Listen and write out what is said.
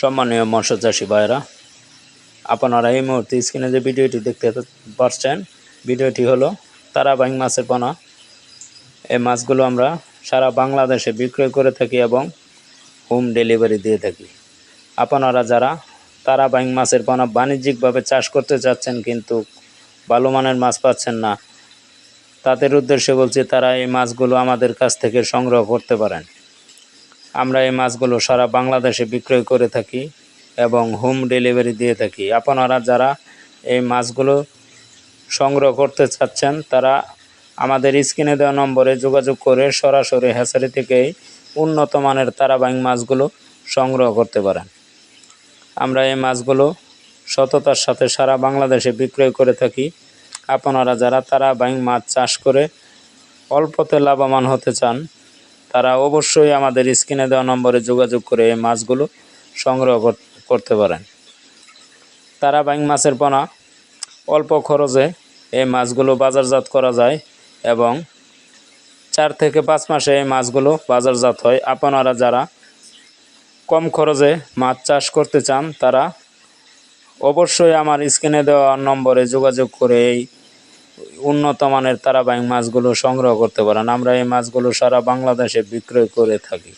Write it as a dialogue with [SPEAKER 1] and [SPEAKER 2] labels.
[SPEAKER 1] সম্মানীয় মৎস্য চাষি ভাইরা আপনারা এই মুহূর্তে স্ক্রিনে যে ভিডিওটি দেখতে পাচ্ছেন, ভিডিওটি হলো তারাবাইং মাছের পোনা। এই মাছগুলো আমরা সারা বাংলাদেশে বিক্রয় করে থাকি এবং হোম ডেলিভারি দিয়ে থাকি। আপনারা যারা তারাবাইং মাছের পোনা বাণিজ্যিকভাবে চাষ করতে চাচ্ছেন কিন্তু ভালো মানের মাছ পাচ্ছেন না, তাদের উদ্দেশ্যে বলছি তারা এই মাছগুলো আমাদের কাছ থেকে সংগ্রহ করতে পারেন। আমরা এই মাছগুলো সারা বাংলাদেশে বিক্রয় করে থাকি এবং হোম ডেলিভারি দিয়ে থাকি। আপনারা যারা এই মাছগুলো সংগ্রহ করতে চাচ্ছেন, তারা আমাদের স্ক্রিনে দেওয়া নম্বরে যোগাযোগ করে সরাসরি হ্যাচারি থেকেই উন্নত মানের তারাবাইং মাছগুলো সংগ্রহ করতে পারেন। আমরা এই মাছগুলো সততার সাথে সারা বাংলাদেশে বিক্রয় করে থাকি। আপনারা যারা তারাবাইং মাছ চাষ করে অল্পতে লাভবান হতে চান তারা অবশ্যই আমাদের স্ক্রিনে দেওয়া নম্বরে যোগাযোগ করে এই মাছগুলো সংগ্রহ কর- করতে পারেন। তারা বাইং মাছের পোনা অল্প খরচে এই মাছগুলো বাজারজাত করা যায় এবং চার থেকে পাঁচ মাসে এই মাছগুলো বাজারজাত হয়। আপনারা যারা কম খরচে মাছ চাষ করতে চান, তারা অবশ্যই আমার স্ক্রিনে দেওয়া নম্বরে যোগাযোগ করে এই উন্নত মানের তারাবাইং মাছগুলো সংগ্রহ করতে পারেন। আমরা এই মাছগুলো সারা বাংলাদেশে বিক্রয় করে থাকি।